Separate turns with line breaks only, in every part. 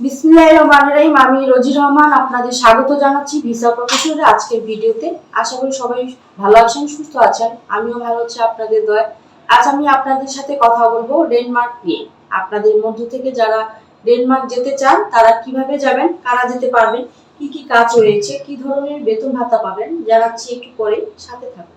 বিসমিল্লাহির রহমানির রহিম। আমি রোজি রহমান, আপনাদের স্বাগত জানাচ্ছি ভিসা প্রফেসরে আজকের ভিডিওতে। আশা করি সবাই ভালো আছেন, সুস্থ আছেন। আমিও ভালো আছি, আপনাদের দয়া আজ আমি আপনাদের সাথে কথা বলব ডেনমার্ক নিয়ে। আপনাদের মধ্য থেকে যারা ডেনমার্ক যেতে চান, তারা কীভাবে যাবেন, কারা যেতে পারবেন, কি কি কাজ রয়েছে, কি ধরনের বেতন ভাতা পাবেন, জানাচ্ছি একটু পরে। সাথে থাকুন।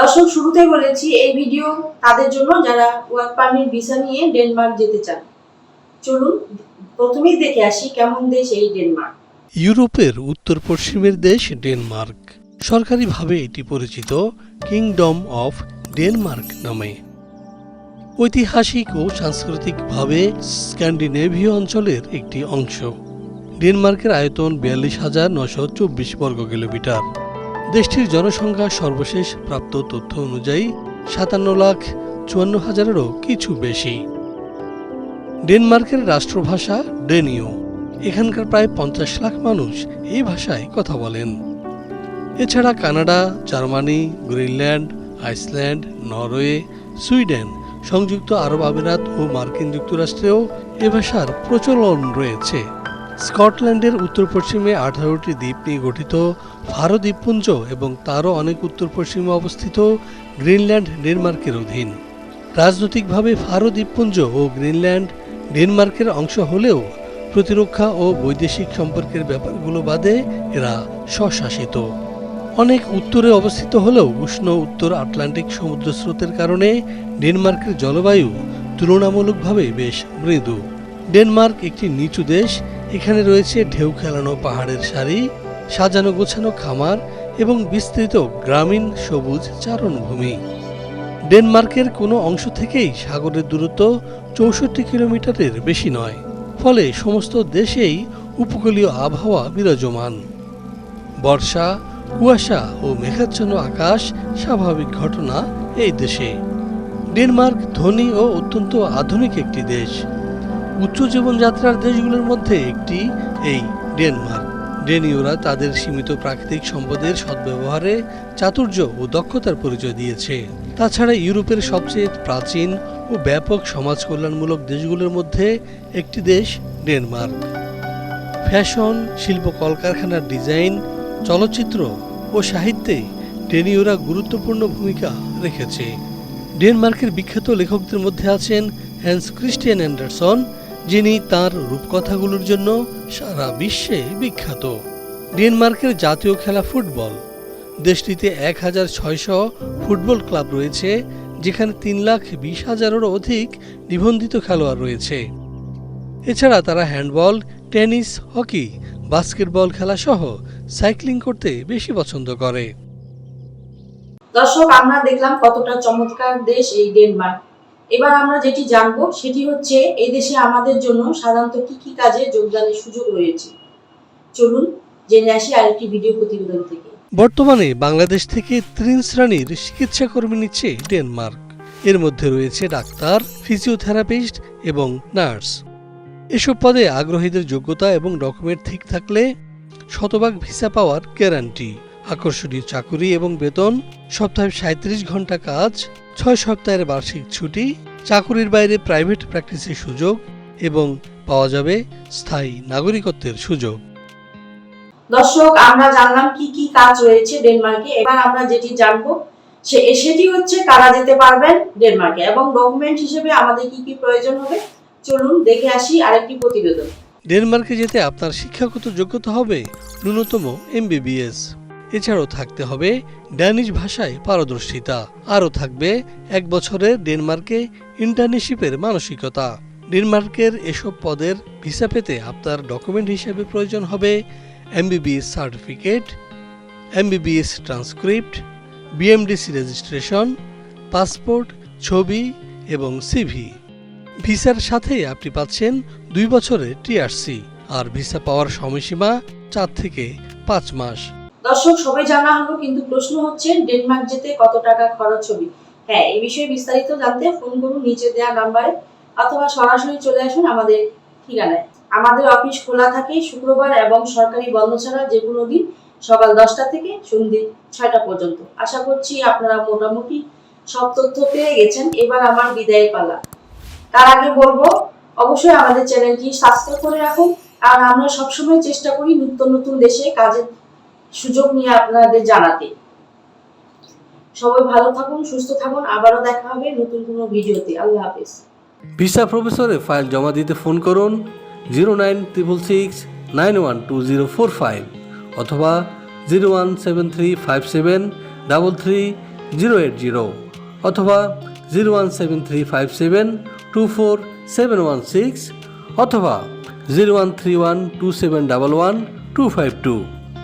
দর্শক, শুরুতেই বলেছি, এই ভিডিও তাদের জন্য যারা ওয়ার্ক পারমিট ভিসা নিয়ে ডেনমার্ক যেতে চান। চলুন, প্রথমেই দেখে আসি কেমন দেশ এই ডেনমার্ক
ইউরোপের উত্তর পশ্চিমের দেশ ডেনমার্ক সরকারিভাবে এটি পরিচিত কিংডম অফ ডেনমার্ক নামে। ঐতিহাসিক ও সাংস্কৃতিকভাবে স্ক্যান্ডিনেভীয় অঞ্চলের একটি অংশ। ডেনমার্কের আয়তন বিয়াল্লিশ হাজার নশো চব্বিশ বর্গ কিলোমিটার দেশটির জনসংখ্যা সর্বশেষ প্রাপ্ত তথ্য অনুযায়ী সাতান্ন লাখ চুয়ান্ন হাজারেরও কিছু বেশি। ডেনমার্কের রাষ্ট্রভাষা ডেনীয় এখানকার প্রায় পঞ্চাশ লাখ মানুষ এই ভাষায় কথা বলেন। এছাড়া Canada, Germany, Greenland, Iceland, Norway, Sweden, সংযুক্ত আরব আমিরাত ও মার্কিন যুক্তরাষ্ট্রেও এ ভাষার প্রচলন রয়েছে। স্কটল্যান্ডের উত্তর পশ্চিমে আঠারোটি দ্বীপ নিয়ে গঠিত ফারো দ্বীপপুঞ্জ এবং তারও অনেক উত্তর পশ্চিমে অবস্থিত গ্রিনল্যান্ড ডেনমার্কের অধীন। রাজনৈতিকভাবে ফারো দ্বীপপুঞ্জ ও গ্রিনল্যান্ড ডেনমার্কের অংশ হলেও প্রতিরক্ষা ও বৈদেশিক সম্পর্কের ব্যাপারগুলো বাদে এরা স্বশাসিত। অনেক উত্তরে অবস্থিত হলেও উষ্ণ উত্তর আটলান্টিক সমুদ্র স্রোতের কারণে ডেনমার্কের জলবায়ু তুলনামূলকভাবে বেশ মৃদু। ডেনমার্ক একটি নিচু দেশ এখানে রয়েছে ঢেউ খেলানো পাহাড়ের সারি, সাজানো গোছানো খামার এবং বিস্তৃত গ্রামীণ সবুজ চারণভূমি। ডেনমার্কের কোনো অংশ থেকেই সাগরের দূরত্ব চৌষট্টি কিলোমিটারের বেশি নয়, ফলে সমস্ত দেশেই উপকূলীয় আবহাওয়া বিরাজমান। বর্ষা, কুয়াশা ও মেঘাচ্ছন্ন আকাশ স্বাভাবিক ঘটনা এই দেশে। ডেনমার্ক ধনী ও অত্যন্ত আধুনিক একটি দেশ। উচ্চ জীবনযাত্রার দেশগুলোর মধ্যে একটি, এই ডেনমার্ক। ডেনীয়রা তাদের সীমিত প্রাকৃতিক সম্পদের সদ্ব্যবহারে চাতুর্য ও দক্ষতার পরিচয় দিয়েছে। তাছাড়া ইউরোপের সবচেয়ে প্রাচীন ও ব্যাপক সমাজ কল্যাণমূলক দেশগুলোর মধ্যে একটি দেশ ডেনমার্ক। ফ্যাশন, শিল্প কলকারখানার ডিজাইন, চলচ্চিত্র ও সাহিত্যে ডেনীয়রা গুরুত্বপূর্ণ ভূমিকা রেখেছে। ডেনমার্কের বিখ্যাত লেখকদের মধ্যে আছেন হ্যান্স ক্রিস্টিয়ান অ্যান্ডারসন যিনি তার রূপকথাগুলোর জন্য সারা বিশ্বে বিখ্যাত। ডেনমার্কের জাতীয় খেলা ফুটবল। দেশটিতে এক হাজার ছয়শো ফুটবল ক্লাব রয়েছে, যেখানে তিন লাখ বিশ হাজারেরও অধিক নিবন্ধিত খেলোয়াড় রয়েছে। এছাড়া তারা হ্যান্ডবল, টেনিস, হকি, বাস্কেটবল খেলা সহ সাইক্লিং করতে বেশি পছন্দ করে।
দর্শক, আমরা দেখলাম কতটা চমৎকার দেশ এই ডেনমার্ক। এবার আমরা যেটি জানব, সেটি হচ্ছে এই দেশে আমাদের জন্য সাধারণত কি কি কাজে যোগদানের সুযোগ রয়েছে? চলুন জেনে আসি আরেকটি ভিডিও প্রতিবেদন থেকে।
বর্তমানে বাংলাদেশ থেকে তিন শ্রেণির চিকিৎসা কর্মী নিচ্ছে ডেনমার্ক। এর মধ্যে রয়েছে ডাক্তার, ফিজিওথেরাপিস্ট এবং নার্স। এসব পদে আগ্রহীদের যোগ্যতা এবং ডকুমেন্ট ঠিক থাকলে শতভাগ ভিসা পাওয়ার গ্যারান্টি। আকর্ষণীয় চাকুরি এবং বেতন সপ্তাহে সাঁত্রিশ ঘণ্টা কাজ ছয় সপ্তাহের বার্ষিক ছুটি চাকুরির বাইরে প্রাইভেট প্র্যাকটিসের সুযোগ এবং পাওয়া যাবে স্থায়ী নাগরিকত্বের সুযোগ।
দর্শক আমরা জানলাম কি কি কাজ রয়েছে ডেনমার্কে। এবার আমরা যেটি জানব সে সেটি হচ্ছে কারা যেতে পারবেন ডেনমার্কে এবং ডকুমেন্ট হিসেবে আমাদের কি কি প্রয়োজন হবে। চলুন দেখে আসি আরেকটি প্রতিবেদন।
ডেনমার্কে যেতে আপনার শিক্ষাগত যোগ্যতা হবে ন্যূনতম এমবিবিএস। এছাড়াও থাকতে হবে ড্যানিশ ভাষায় পারদর্শিতা। আরও থাকবে এক বছরের ডেনমার্কে ইন্টার্নশিপের মানসিকতা। ডেনমার্কের এসব পদের ভিসা পেতে আপনার ডকুমেন্ট হিসেবে প্রয়োজন হবে MBBS certificate, MBBS transcript, BMDC registration, passport, ছবি এবং সিভি। ভিসার সাথে আপনি পাচ্ছেন দুই বছরের টিআরসি আর ভিসা পাওয়ার সময়সীমা চার থেকে পাঁচ মাস।
দর্শক, সবাই জানা হলো, কিন্তু প্রশ্ন হচ্ছে, ডেনমার্ক যেতে কত টাকা খরচ হবে? হ্যাঁ এই বিষয়ে বিস্তারিত জানতে ফোন করুন, নিচে দেওয়া নাম্বারে অথবা সরাসরি চলে আসুন আমাদের ঠিকানায়। আমাদের অফিস খোলা থাকে শুক্রবার এবং সরকারি বন্ধ ছাড়া যে কোনো দিন সকাল দশটা থেকে সন্ধ্যে ছয়টা পর্যন্ত। আশা করছি আপনারা মোটামুটি সব তথ্য পেয়ে গেছেন। এবার আমার বিদায়ের পালা। তার আগে বলব, অবশ্যই আমাদের চ্যানেলটি সাবস্ক্রাইব করে রাখুন। আর আমরা সবসময় চেষ্টা করি নিত্য নতুন দেশে কাজের সুযোগ নিয়ে আপনাদের জানাতে। সবাই ভালো থাকুন, সুস্থ থাকুন, আবারও দেখা হবে নতুন কোনো ভিডিওতে। আল্লাহ হাফেজ।
ভিসা প্রফেসরে ফাইল জমা দিতে ফোন করুন zero nine triple six nine one two zero four five অথবা zero one seven three five seven double three zero eight zero অথবা zero one seven three five seven two four seven one six অথবা zero one three one two seven double one two five two